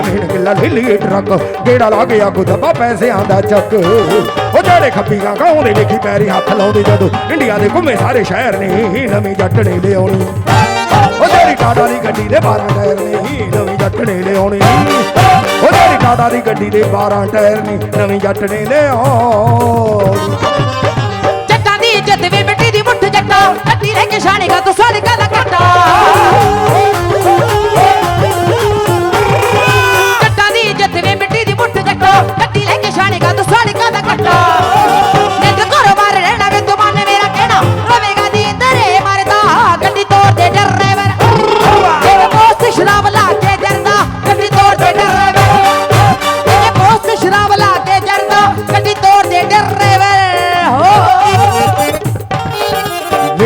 ਵੇਚ ਕੇ ਕਿੱਲਾ ਲੈ ਟਰੱਕ। ਗੇੜਾ ਲਾ ਗਿਆ ਕੋ ਪੈਸਿਆਂ ਦਾ ਚੱਕ। ਉਹ ਜਿਹੜੇ ਖੱਬੀ ਗਾਉਂਦੇ ਵੇਖੀ ਪੈਰੀ ਹੱਥ ਲਾਉਂਦੇ ਜਦੋਂ। ਇੰਡੀਆ ਦੇ ਘੁੰਮੇ ਸਾਰੇ ਸ਼ਹਿਰ ਨੇ, ਨਵੀਂ ਜੱਟ ਲਿਆਉਣੀ। ਉਹ ਜਿਹੜੀ ਟਾਟਾ ਦੀ ਗੱਡੀ ਦੇ 12 ਟਾਇਰ ਨੇ, ਨਵੀਂ ਜੱਟ ਲਿਆਉਣੀ। ਉਹ ਜਿਹੜੀ ਟਾਟਾ ਦੀ ਗੱਡੀ ਦੇ 12 ਟਾਇਰ ਨੇ, ਨਵੀਂ ਜੱਟਣੇ ਲਿਆਉਣੀ। ਜੱਟਾਂ ਦੀ ਇੱਜ਼ਤ ਵੀ ਮਿੱਟੀ ਦੀ ਮੁੱਠ ਜੱਟਾ। ਕੱਟੀ ਰਹਿ ਕੇ ਛਾਣੇਗਾ ਦਾ ਕੱਟਾ ਜੱਟਾਂ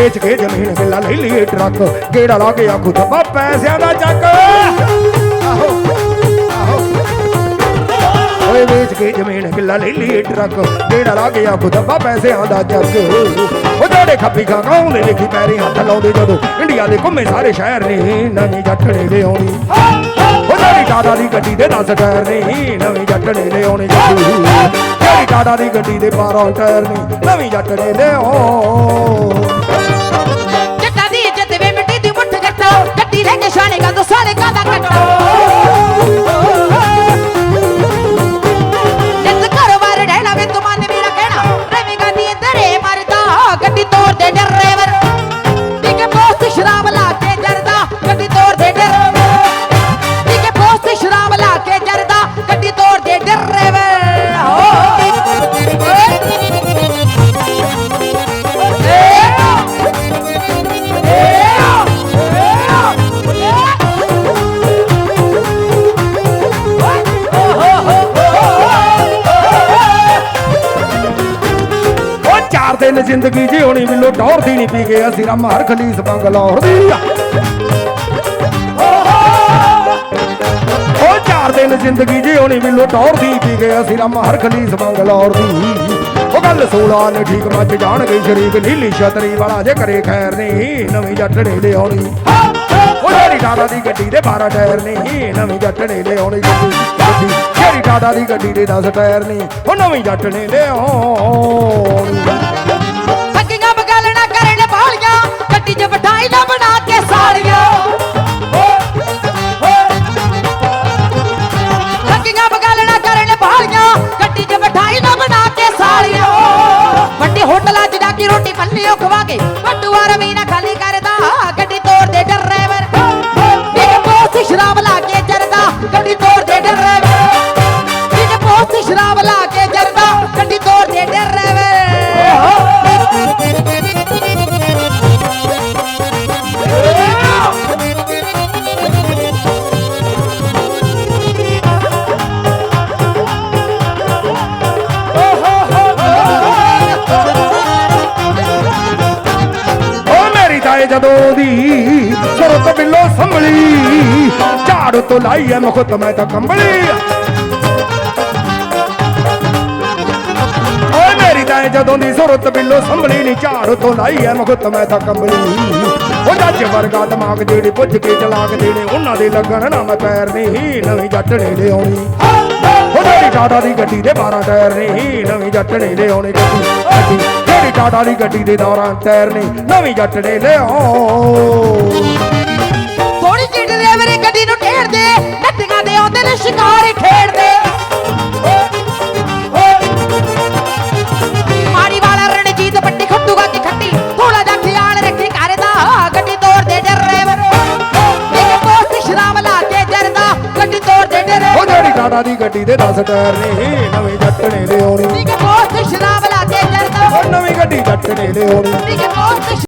ਵੇਚ ਕੇ ਜ਼ਮੀਨ ਕਿੱਲਾ ਲੈ ਲਈ ਟਰੱਕ ਕਿਹੜਾ ਲਾ ਕੇ ਆਖੂ ਦੱਬਾ ਪੈਸਿਆਂ ਦਾ ਚੱਕ। ਆਹੋ ਆਹੋ। ਓਏ ਵੇਚ ਕੇ ਜ਼ਮੀਨ ਕਿੱਲਾ ਲੈ ਲਈ ਟਰੱਕ ਕਿਹੜਾ ਲਾ ਕੇ ਆਖੂ ਦੱਬਾ ਪੈਸਿਆਂ ਦਾ ਚੱਕ। ਉਹ ਜਿਹੜੇ ਖੱਬੀ ਖਾਂ ਗਾਉਂਦੇ ਲਿਖੀ ਪੈਰੀ ਹੱਥ ਲਾਉਂਦੇ ਜਦੋਂ, ਇੰਡੀਆ ਦੇ ਘੁੰਮੇ ਸਾਰੇ ਸ਼ਹਿਰ ਨੇ, ਨਵੀਂ ਜੱਟ ਨੇ ਲਿਆਉਣੀ। ਉਹ ਜਿਹੜੀ ਟਾਟਾ ਦੀ ਗੱਡੀ ਦੇ 10 ਟਾਇਰ ਨੇ, ਨਵੀਂ ਜੱਟ ਨੇ ਲਿਆਉਣੀ ਗੱਡੀ ਜਿਹੜੀ ਟਾਟਾ ਦੀ ਗੱਡੀ ਦੇ 12 ਟਾਇਰ ਨੇ, ਨਵੀਂ ਜੱਟ ਨੇ ਲਿਆਉਣੀ। ਜੱਟਾਂ ਗੱਡੀ ਲੈ ਕੇ ਉਹ ਚਾਰ ਦਿਨ ਜ਼ਿੰਦਗੀ ਜਿਉਣੀ ਬਿੱਲੋ ਟੌਰ ਦੀ ਨਹੀਂ ਪੀ ਕੇ ਅਸੀਂ ਰਮ ਹਰ ਖਲੀਸ ਬੰਗਲੌਰ ਦੀ ਉਹ ਚਾਰ ਦਿਨ ਜ਼ਿੰਦਗੀ ਜਿਉਣੀ ਬਿੱਲੋ ਟੌਰ ਦੀ ਪੀ ਕੇ ਅਸੀਂ ਰਮ ਹਰ ਖਲੀਸ ਬੰਗਲੌਰ ਦੀ। ਉਹ ਗੱਲ ਸੋਲਾ ਨੇ ਠੀਕ ਮੱਚ ਜਾਣ ਗਈ ਸ਼ਰੀਕ ਨੀਲੀ ਛਤਰੀ ਵਾਲਾ ਜੇ ਕਰੇ ਖੈਰ ਨਹੀਂ ਨਵੀਂ ਜੱਟ ਲਿਆਉਣੀ। ਉਹ ਜਿਹੜੀ ਟਾਟਾ ਦੀ ਗੱਡੀ ਦੇ 12 ਟਾਇਰ ਨਹੀਂ ਨਵੀਂ ਜੱਟ ਲਿਆਉਣੀ ਗੱਡੀ। ਜਿਹੜੀ ਟਾਟਾ ਦੀ ਗੱਡੀ ਦੇ 10 ਟਾਇਰ ਨਹੀਂ ਉਹ ਨਵੀਂ ਜੱਟ ਨੇ ਲਿਆਉਣੀ। Mio ਮੇਰੀ ਜਦੋਂ ਦੀ ਸੁਰਤ ਬਿੱਲੋ ਸੰਭਲੀ। ਝਾੜ ਤੋਂ ਲਾਈ ਐ ਮੁਖਤ ਮੈਂ ਤਾਂ ਕੰਬਲੀ। ਓ ਮੇਰੀ ਤਾਏ ਜਦੋਂ ਦੀ ਸੁਰਤ ਬਿੱਲੋ ਸੰਭਲੀ ਨੀ, ਝਾੜ ਤੋਂ ਲਾਈ ਐ ਮੁਖਤ ਮੈਂ ਤਾਂ ਕੰਬਲੀ। ਉਹ ਜੱਜ ਵਰਗਾ ਦਿਮਾਗ ਜਿਹੜੇ ਪੁੱਜ ਕੇ ਚਲਾਕ ਦੇਣੇ, ਉਹਨਾਂ ਦੇ ਲੱਗਣ ਨਾ ਮੈਂ ਪੈਰ ਨਹੀਂ ਨਵੀਂ ਜੱਟ ਨੇ ਲਿਆਉਣੀ ਜਿਹੜੀ ਟਾਟਾ ਦੀ ਗੱਡੀ ਦੇ 12 ਟਾਇਰ ਨੇ, ਨਵੀਂ ਜੱਟ ਨੇ ਲਿਆਉਣੀ ਗੱਡੀ ਗੱਡੀ। ਜਿਹੜੀ ਟਾਟਾ ਦੀ ਗੱਡੀ ਦੇ 12 ਟਾਇਰ ਨੇ, ਨਵੀਂ ਜੱਟ ਨੇ ਲਿਆਉ ਟਾਟਾ ਦੀ ਗੱਡੀ ਦੇ 10 ਟਾਇਰ ਨੇ ਨਵੀਂ ਜੱਟ ਨੇ ਲਿਆਉਣੀ। ਇਹ ਪੋਸਟ ਸ਼ਰਾਬ ਲਾ ਕੇ ਉਹ ਨਵੀਂ ਗੱਡੀ ਜੱਟ ਨੇ ਲਿਆਉਣੀ। ਇਹ ਪੋਸਟ